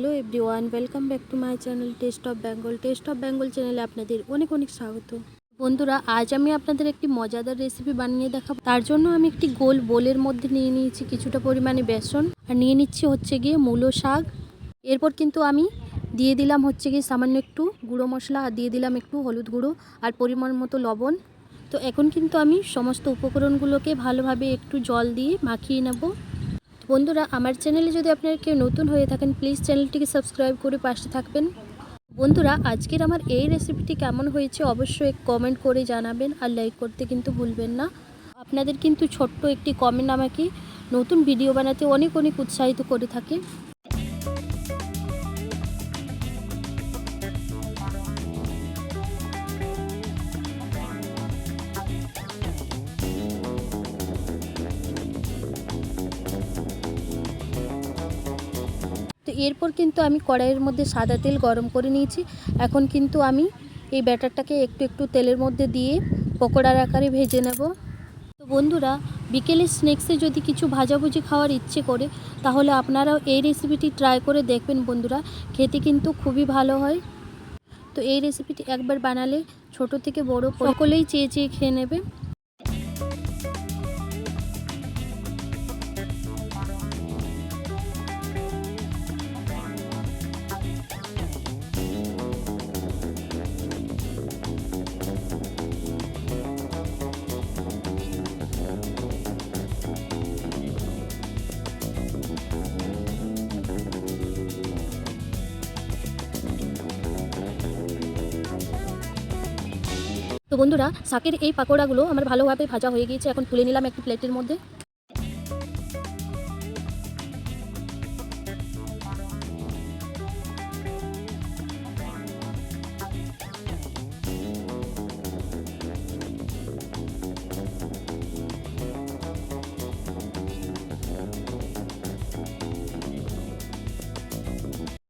Hello everyone, welcome back to my channel taste of Bengal. Taste of Bengal চ্যানেলে আপনাদের অনেক অনেক স্বাগত। বন্ধুরা, আজ আমি আপনাদের একটি মজাদার রেসিপি বানিয়ে দেখাবো। তার জন্য আমি একটি গোল বোলের মধ্যে নিয়ে নিয়েছি কিছুটা পরিমাণে বেসন। আর নিয়ে নিচ্ছি হচ্ছে গিয়ে মূলো শাক। এরপর কিন্তু আমি দিয়ে দিলাম হচ্ছে গিয়ে সামান্য একটু গুঁড়ো মশলা আর দিয়ে দিলাম একটু হলুদ গুঁড়ো আর পরিমাণ মতো লবণ। তো এখন কিন্তু আমি সমস্ত উপকরণগুলোকে ভালোভাবে একটু জল দিয়ে মাখিয়ে নেব। বন্ধুরা, আমার চ্যানেলে যদি আপনারা কেউ নতুন হয়ে থাকেন প্লিজ চ্যানেলটিকে সাবস্ক্রাইব করে পাশে থাকবেন। বন্ধুরা, আজকের আমার এই রেসিপিটি কেমন হয়েছে অবশ্যই কমেন্ট করে জানাবেন আর লাইক করতে কিন্তু ভুলবেন না। আপনাদের কিন্তু ছোট্ট একটি কমেন্ট আমাকে নতুন ভিডিও বানাতে অনেক অনেক উৎসাহিত করে থাকে। তো এরপর কিন্তু আমি কড়াইয়ের মধ্যে সাদা তেল গরম করে নিয়েছি। এখন কিন্তু আমি এই ব্যাটারটাকে একটু একটু তেলের মধ্যে দিয়ে পকোড়ার আকারে ভেজে নেব। তো বন্ধুরা, বিকেলে স্ন্যাক্সে যদি কিছু ভাজাভুজি খাওয়ার ইচ্ছে করে, তাহলে আপনারাও এই রেসিপিটি ট্রাই করে দেখবেন বন্ধুরা। খেতে কিন্তু খুবই ভালো হয়। তো এই রেসিপিটি একবার বানালে ছোট থেকে বড় সকলেই চেয়ে চেয়ে খেয়ে নেবে। তো বন্ধুরা, শাকের এই পাকোড়াগুলো আমার ভালোভাবে ভাজা হয়ে গিয়েছে, এখন তুলে নিলাম একটি প্লেটের মধ্যে।